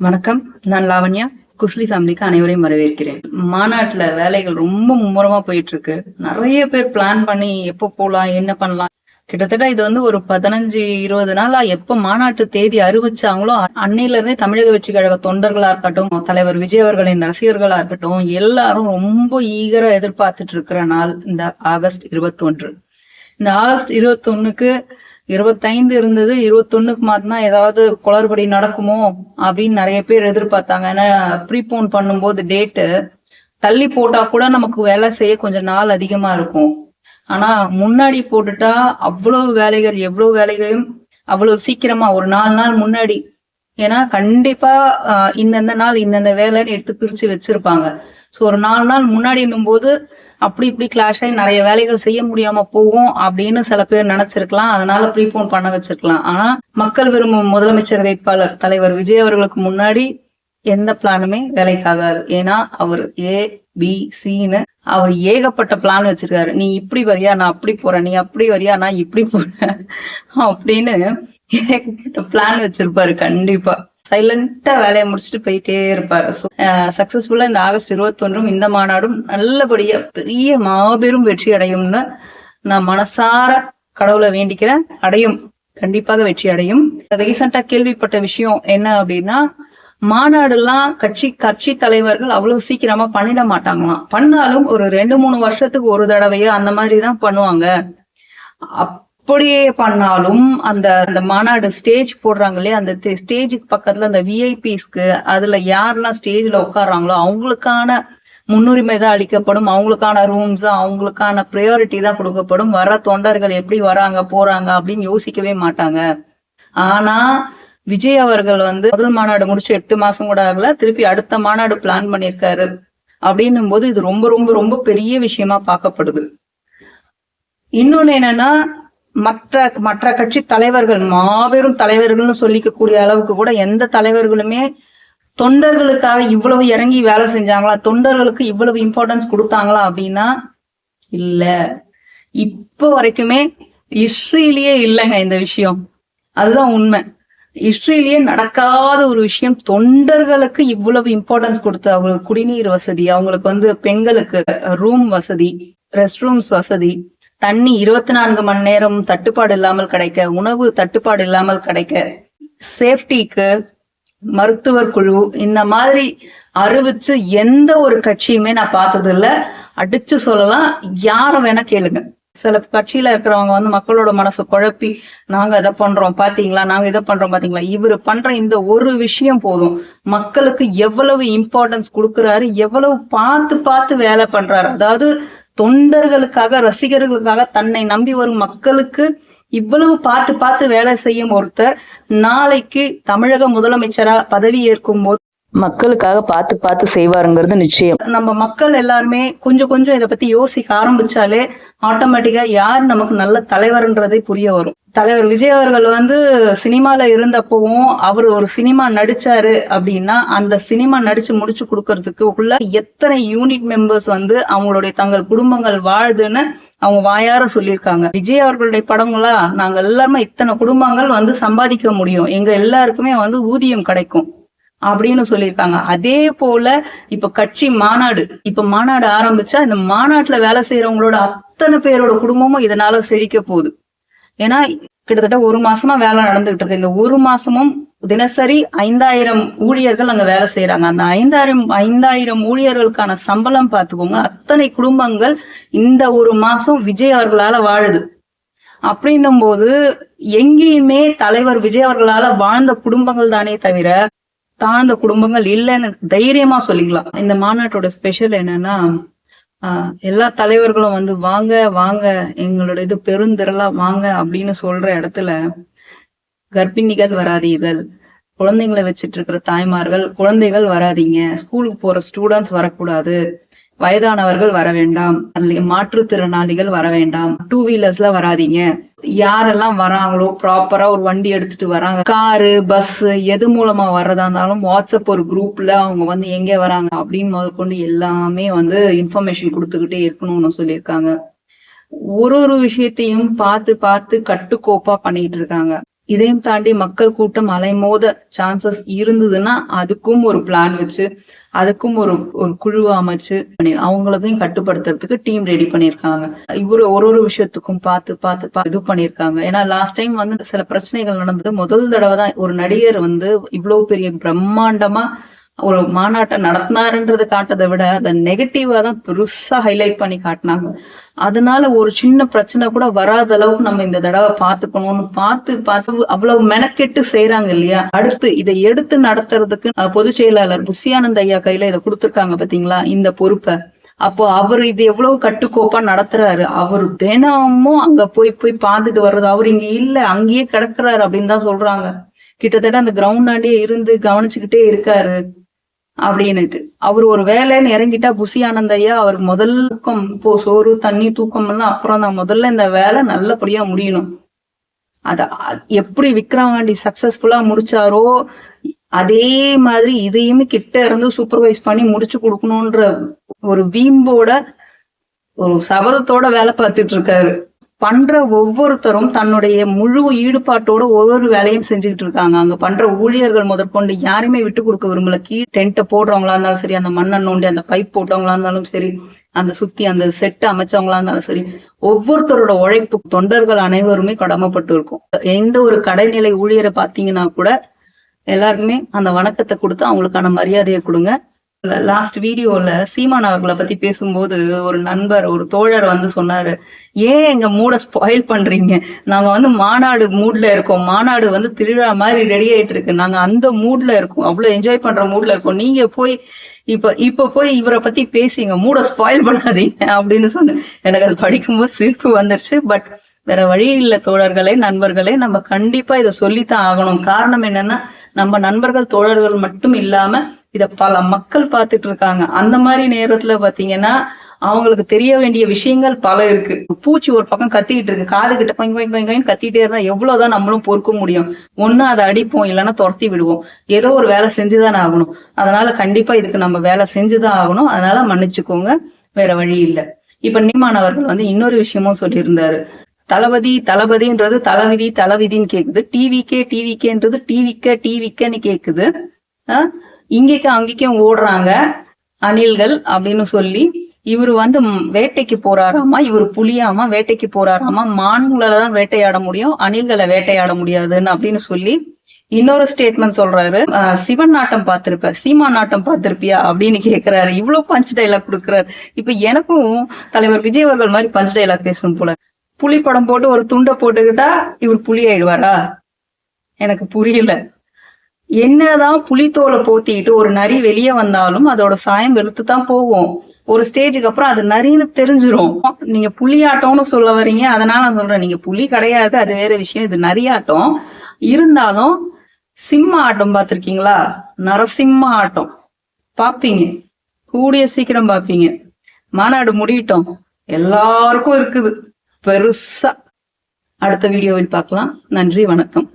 வணக்கம். நான் லாவண்யா. குஸ்லி ஃபேமிலிக்கு அனைவரையும் வரவேற்கிறேன். மாநாட்டுல வேலைகள் ரொம்ப மும்முரமா போயிட்டு இருக்கு நிறைய பேர் பிளான் பண்ணி எப்போ போகலாம் என்ன பண்ணலாம். கிட்டத்தட்ட இது வந்து ஒரு பதினஞ்சு இருபது நாளா எப்ப மாநாட்டு தேதி அறிவிச்சாங்களோ அன்னையில இருந்தே தமிழக வெற்றி கழக தொண்டர்களா இருக்கட்டும் தலைவர் விஜய் அவர்களின் ரசிகர்களா இருக்கட்டும் எல்லாரும் ரொம்ப ஈகரா எதிர்பார்த்துட்டு இருக்கிற நாள் இந்த ஆகஸ்ட் இருபத்தொன்று. இந்த ஆகஸ்ட் இருபத்தொன்னுக்கு இருபத்தைந்து இருந்தது இருபத்தொன்னுக்கு மாத்தினா ஏதாவது குளறுபடி நடக்குமோ அப்படின்னு நிறைய பேர் எதிர்பார்த்தாங்க. ஏன்னா ப்ரீபோன் பண்ணும்போது டேட்டு தள்ளி போட்டா கூட நமக்கு வேலை செய்ய கொஞ்சம் நாள் அதிகமா இருக்கும். ஆனா முன்னாடி போட்டுட்டா அவ்வளவு வேலைகள் எவ்வளவு வேலைகளையும் அவ்வளவு சீக்கிரமா ஒரு நாலு நாள் முன்னாடி. ஏன்னா கண்டிப்பா இந்தந்த நாள் இந்தந்த வேலைன்னு எடுத்து பிரிச்சு வச்சிருப்பாங்க. ஸோ ஒரு நாலு நாள் முன்னாடின்னும் போது அப்படி இப்படி கிளாஷ் ஆகி நிறைய வேலைகள் செய்ய முடியாம போகும் அப்படின்னு சில பேர் நினைச்சிருக்கலாம். அதனால ப்ரீபோன் பண்ண வச்சிருக்கலாம். ஆனா மக்கள் விரும்பும் முதலமைச்சர் வேட்பாளர் தலைவர் விஜய் அவர்களுக்கு முன்னாடி எந்த பிளானுமே வேலைக்காகாது. ஏன்னா அவர் ஏ பி சின்னு அவர் ஏகப்பட்ட பிளான் வச்சிருக்காரு. நீ இப்படி வரியா? நான் அப்படி போறேன். நீ அப்படி வரியா? நான் இப்படி போறேன். அப்படின்னு ஏகப்பட்ட பிளான் வச்சிருப்பாரு. கண்டிப்பா. சைலண்டா வேலையை முடிச்சுட்டு போயிட்டே இருப்பாரு. சக்சஸ்ஃபுல்லா இந்த ஆகஸ்ட் இருபத்தொன்றும் இந்த மாநாடும் நல்லபடியா பெரிய மாபெரும் வெற்றி அடையும்னு நான் மனசார கடவுளை வேண்டிக்கிறேன். அடையும். கண்டிப்பாக வெற்றி அடையும். ரீசெண்டா கேள்விப்பட்ட விஷயம் என்ன அப்படின்னா மாநாடுலாம் கட்சி கட்சி தலைவர்கள் அவ்வளவு சீக்கிரமா பண்ணிட மாட்டாங்களாம். பண்ணாலும் ஒரு ரெண்டு மூணு வருஷத்துக்கு ஒரு தடவையோ அந்த மாதிரி தான் பண்ணுவாங்க. அப்படியே பண்ணாலும் அந்த அந்த மாநாடு ஸ்டேஜ் போடுறாங்க இல்லையா அந்த ஸ்டேஜுக்கு பக்கத்துல அந்த விஐபிஸ்க்கு அதுல யாரெல்லாம் ஸ்டேஜ்ல உட்காடுறாங்களோ அவங்களுக்கான முன்னுரிமை தான் அளிக்கப்படும். அவங்களுக்கான ரூம்ஸ் அவங்களுக்கான ப்ரையாரிட்டி தான் கொடுக்கப்படும். வர தொண்டர்கள் எப்படி வராங்க போறாங்க அப்படின்னு யோசிக்கவே மாட்டாங்க. ஆனா விஜய் அவர்கள் வந்து முதல் மாநாடு முடிச்சு எட்டு மாசம் கூட ஆகல திருப்பி அடுத்த மாநாடு பிளான் பண்ணியிருக்காரு. அப்படின்னும் போது இது ரொம்ப ரொம்ப ரொம்ப பெரிய விஷயமா பார்க்கப்படுது. இன்னொன்னு என்னன்னா மற்ற மற்ற கட்சி தலைவர்கள் மாபெரும் தலைவர்கள்னு சொல்லிக்கக்கூடிய அளவுக்கு கூட எந்த தலைவர்களுமே தொண்டர்களுக்காக இவ்வளவு இறங்கி வேலை செஞ்சாங்களா? தொண்டர்களுக்கு இவ்வளவு இம்பார்ட்டன்ஸ் கொடுத்தாங்களா அப்படின்னா இல்ல. இப்போ வரைக்குமே ஹிஸ்டரியிலேயே இல்லைங்க இந்த விஷயம். அதுதான் உண்மை. ஹிஸ்டரியிலேயே நடக்காத ஒரு விஷயம் தொண்டர்களுக்கு இவ்வளவு இம்பார்ட்டன்ஸ் கொடுத்து அவங்களுக்கு குடிநீர் வசதி அவங்களுக்கு வந்து பெண்களுக்கு ரூம் வசதி ரெஸ்ட் ரூம்ஸ் வசதி தண்ணி இருபத்தி நான்கு மணி நேரம் தட்டுப்பாடு இல்லாமல் கிடைக்க உணவு தட்டுப்பாடு இல்லாமல் கிடைக்க சேஃப்டிக்கு மருத்துவர் குழு இந்த மாதிரி அறிவிச்சு எந்த ஒரு கட்சியுமே நான் பார்த்தது இல்லை அடிச்சு சொல்லலாம். யாரை வேணா கேளுங்க. சில கட்சியில இருக்கிறவங்க வந்து மக்களோட மனசை குழப்பி நாங்க இதை பண்றோம் பாத்தீங்களா? நாங்க இதை பண்றோம் பாத்தீங்களா? இவர் பண்ற இந்த ஒரு விஷயம் போதும். மக்களுக்கு எவ்வளவு இம்பார்ட்டன்ஸ் கொடுக்குறாரு எவ்வளவு பார்த்து பார்த்து வேலை பண்றாரு. அதாவது தொண்டர்களுக்காக ரசிகர்களுக்காக தன்னை நம்பி வரும் மக்களுக்கு இவ்வளவு பார்த்து பார்த்து வேலை செய்யும் ஒருத்தர் நாளைக்கு தமிழக முதலமைச்சரா பதவி ஏற்கும் போது மக்களுக்காக பார்த்து பார்த்து செய்வாருங்கிறது நிச்சயம். நம்ம மக்கள் எல்லாருமே கொஞ்சம் கொஞ்சம் இதை பத்தி யோசிக்க ஆரம்பிச்சாலே ஆட்டோமேட்டிக்கா யார் நமக்கு நல்ல தலைவர்ன்றதே புரிய வரும். தலைவர் விஜய் அவர்கள் வந்து சினிமால இருந்தப்பவும் அவர் ஒரு சினிமா நடிச்சாரு அப்படின்னா அந்த சினிமா நடிச்சு முடிச்சு கொடுக்கறதுக்கு உள்ள எத்தனை யூனிட் மெம்பர்ஸ் வந்து அவங்களுடைய தங்கள் குடும்பங்கள் வாழுதுன்னு அவங்க வாயார சொல்லியிருக்காங்க. விஜய் அவர்களுடைய படங்களா நாங்க எல்லாருமே இத்தனை குடும்பங்கள் வந்து சம்பாதிக்க முடியும். எங்க எல்லாருக்குமே வந்து ஊதியம் கிடைக்கும். அப்படின்னு சொல்லியிருக்காங்க. அதே போல இப்ப கட்சி மாநாடு இப்ப மாநாடு ஆரம்பிச்சா இந்த மாநாட்டுல வேலை செய்யறவங்களோட அத்தனை பேரோட குடும்பமும் இதனால செழிக்க போகுது. ஏன்னா கிட்டத்தட்ட ஒரு மாசமா வேலை நடந்துகிட்டு இருக்கு. இந்த ஒரு மாசமும் தினசரி ஐந்தாயிரம் ஊழியர்கள் அங்க வேலை செய்யறாங்க அந்த ஐந்தாயிரம் ஐந்தாயிரம் ஊழியர்களுக்கான சம்பளம் பார்த்துக்கோங்க. அத்தனை குடும்பங்கள் இந்த ஒரு மாசம் விஜய் அவர்களால வாழுது. அப்படின்னும் போது எங்கேயுமே தலைவர் விஜய் அவர்களால வாழ்ந்த குடும்பங்கள் தானே தவிர தாழ்ந்த குடும்பங்கள் இல்லைன்னு தைரியமா சொல்லிக்கலாம். இந்த மாநாட்டோட ஸ்பெஷல் என்னன்னா ஆஹ் எல்லா தலைவர்களும் வந்து வாங்க வாங்க எங்களோட இது பெருந்திரளா வாங்க அப்படின்னு சொல்ற இடத்துல கர்ப்பிணிகள் வராதீர்கள். குழந்தைங்களை வச்சிட்டு இருக்கிற தாய்மார்கள் குழந்தைகள் வராதீங்க. ஸ்கூலுக்கு போற ஸ்டூடெண்ட்ஸ் வரக்கூடாது. வயதானவர்கள் வர வேண்டாம். மாற்றுத்திறனாளிகள் வர வேண்டாம். டூ வீலர்ஸ்ல வராதீங்க. யாரெல்லாம் வராங்களோ ப்ராப்பரா ஒரு வண்டி எடுத்துட்டு வராங்க. காரு பஸ் எது மூலமா வர்றதா இருந்தாலும் வாட்ஸ்அப் ஒரு குரூப்ல அவங்க வந்து எங்க வராங்க அப்படின்னு முதற்கொண்டு எல்லாமே வந்து இன்ஃபர்மேஷன் கொடுத்துக்கிட்டே இருக்கணும்னு சொல்லியிருக்காங்க. ஒரு ஒரு விஷயத்தையும் பார்த்து பார்த்து கட்டுக்கோப்பா பண்ணிட்டு இருக்காங்க. இதையும் தாண்டி மக்கள் கூட்டம் அலைமோத சான்சஸ் இருந்ததுன்னா அதுக்கும் ஒரு பிளான் வச்சு அதுக்கும் ஒரு ஒரு குழுவை அமைச்சு பண்ணி அவங்களதையும் கட்டுப்படுத்துறதுக்கு டீம் ரெடி பண்ணியிருக்காங்க. இவரு ஒரு ஒரு விஷயத்துக்கும் பார்த்து பார்த்து பா- இது பண்ணியிருக்காங்க. ஏன்னா லாஸ்ட் டைம் வந்து சில பிரச்சனைகள் நடந்தது. முதல் தடவை தான் ஒரு நடிகர் வந்து இவ்வளவு பெரிய பிரம்மாண்டமா ஒரு மாநாட்டை நடத்தினாருன்றது காட்டதை விட அதை நெகட்டிவா தான் பெருசா ஹைலைட் பண்ணி காட்டினாங்க. அதனால ஒரு சின்ன பிரச்சனை கூட வராத அளவுக்கு நம்ம இந்த தடவை பார்த்துக்கணும்னு பார்த்து பார்த்து அவ்வளவு மெனக்கெட்டு செய்யறாங்க இல்லையா? அடுத்து இதை எடுத்து நடத்துறதுக்கு பொதுச் செயலாளர் புஷியானந்த் ஐயா கையில இதை கொடுத்துருக்காங்க பாத்தீங்களா? இந்த பொறுப்பை. அப்போ அவர் இது எவ்வளவு கட்டுக்கோப்பா நடத்துறாரு. அவர் தினமும் அங்க போய் போய் பார்த்துட்டு வர்றது. அவர் இங்க இல்ல அங்கேயே கிடக்குறாரு அப்படின்னு தான் சொல்றாங்க. கிட்டத்தட்ட அந்த கிரவுண்ட் கிரவுண்டாண்டே இருந்து கவனிச்சுக்கிட்டே இருக்காரு. அப்படின்னுட்டு. அவர் ஒரு வேலைன்னு இறங்கிட்டா புசி ஆனந்தையா அவர் முதல் தூக்கம் சோறு தண்ணி தூக்கம் எல்லாம் அப்புறம் தான். முதல்ல இந்த வேலை நல்லபடியா முடியணும். அத எப்படி விக்ரவாண்டி சக்சஸ்ஃபுல்லா முடிச்சாரோ அதே மாதிரி இதையுமே கிட்ட இருந்து சூப்பர்வைஸ் பண்ணி முடிச்சு கொடுக்கணும்ன்ற ஒரு வீம்போட ஒரு சபதத்தோட வேலை பார்த்துட்டு இருக்காரு. பண்ற ஒவ்வொருத்தரும் தன்னுடைய முழு ஈடுபாட்டோட ஒவ்வொரு வேலையும் செஞ்சுக்கிட்டு இருக்காங்க. அங்க பண்ற ஊழியர்கள் முதற்கொண்டு யாரையுமே விட்டு கொடுக்க விரும்பல. கீ டென்ட்டை போடுறவங்களா இருந்தாலும் சரி அந்த மண்ணை நோண்டி அந்த பைப் போட்டவங்களா இருந்தாலும் சரி அந்த சுத்தி அந்த செட்டு அமைச்சவங்களா இருந்தாலும் சரி ஒவ்வொருத்தரோட உழைப்பு தொண்டர்கள் அனைவருமே கடமைப்பட்டு இருக்கும். எந்த ஒரு கடைநிலை ஊழியரை பார்த்தீங்கன்னா கூட எல்லாருக்குமே அந்த வணக்கத்தை கொடுத்து அவங்களுக்கான மரியாதையை கொடுங்க. லாஸ்ட் வீடியோல சீமான் அவர்களை பத்தி பேசும்போது ஒரு நண்பர் ஒரு தோழர் வந்து சொன்னாரு ஏன் எங்க மூட ஸ்பாயில் பண்றீங்க? நாங்க வந்து மாநாடு மூட்ல இருக்கோம். மாநாடு வந்து திருவிழா மாதிரி ரெடி ஆயிட்டு இருக்கு. நாங்க அந்த மூட்ல இருக்கோம். அவ்வளவு என்ஜாய் பண்ற மூட்ல இருக்கோம். நீங்க போய் இப்ப இப்ப போய் இவரை பத்தி பேசிங்க. மூட ஸ்பாயில் பண்ணாதீங்க. அப்படின்னு சொன்னேன். எனக்கு அது படிக்கும்போது சிரிப்பு வந்துருச்சு. பட் வேற வழி இல்ல தோழர்களே நண்பர்களே நம்ம கண்டிப்பா இதை சொல்லித்தான் ஆகணும். காரணம் என்னன்னா நம்ம நண்பர்கள் தோழர்கள் மட்டும் இல்லாம இத பல மக்கள் பார்த்துட்டு இருக்காங்க அந்த மாதிரி நேரத்துல பாத்தீங்கன்னா அவங்களுக்கு தெரிய வேண்டிய விஷயங்கள் பல இருக்கு. பூச்சி ஒரு பக்கம் கத்திக்கிட்டு இருக்கு காது கிட்ட கொய் கொய் கொய் கொய்ன்னு கத்திட்டே இருந்தா எவ்வளவுதான் நம்மளும் பொறுக்க முடியும். ஒண்ணு அதை அடிப்போம் இல்லைன்னா துரத்தி விடுவோம். ஏதோ ஒரு வேலை செஞ்சுதான் ஆகணும். அதனால கண்டிப்பா இதுக்கு நம்ம வேலை செஞ்சுதான் ஆகணும். அதனால மன்னிச்சுக்கோங்க. வேற வழி இல்லை. இப்ப நீமான் அவர்கள் வந்து இன்னொரு விஷயமும் சொல்லியிருந்தாரு. தளபதி தளபதின்றது தளவிதி தளவிதின்னு கேக்குது. டிவிக்கே டிவிக்கேன்றது டிவிக்க டிவிக்கன்னு கேக்குது. ஆஹ் இங்கேக்கும் அங்கேக்கும் ஓடுறாங்க அணில்கள் அப்படின்னு சொல்லி. இவர் வந்து வேட்டைக்கு போறாராமா? இவர் புலியாமா? வேட்டைக்கு போறாராமா? மான்களை தான் வேட்டையாட முடியும் அணில்களை வேட்டையாட முடியாதுன்னு அப்படின்னு சொல்லி இன்னொரு ஸ்டேட்மெண்ட் சொல்றாரு. ஆஹ், சிவன் நாட்டம் பார்த்திருப்ப சீமா நாட்டம் பார்த்திருப்பியா அப்படின்னு கேக்குறாரு. இவ்வளவு பஞ்ச் டைலாக் கொடுக்குறாரு. இப்ப எனக்கும் தலைவர் விஜய் அவர்கள் மாதிரி பஞ்ச் டைலாக் பேசணும் போல. புலி படம் போட்டு ஒரு துண்டை போட்டுக்கிட்டா இவர் புலி ஆயிடுவாரா? எனக்கு புரியல. என்னதான் புலித்தோலை போத்திட்டு ஒரு நரி வெளியே வந்தாலும் அதோட சாயம் வெளுத்து தான் போகும். ஒரு ஸ்டேஜுக்கு அப்புறம் அது நரின்னு தெரிஞ்சிடும் நீங்க புலியாட்டம்னு சொல்ல வரீங்க. அதனால நான் சொல்றேன் நீங்க புலி கிடையாது. அது வேற விஷயம். இது நரியாட்டம். இருந்தாலும் சிம்ம ஆட்டம் பார்த்துருக்கீங்களா? நரசிம்ம ஆட்டம். பாப்பீங்க கூடிய சீக்கிரம் பாப்பீங்க மாநாடு முடியட்டும். எல்லாருக்கும் இருக்குது. பெருசா. அடுத்த வீடியோவில் பார்க்கலாம். நன்றி வணக்கம்.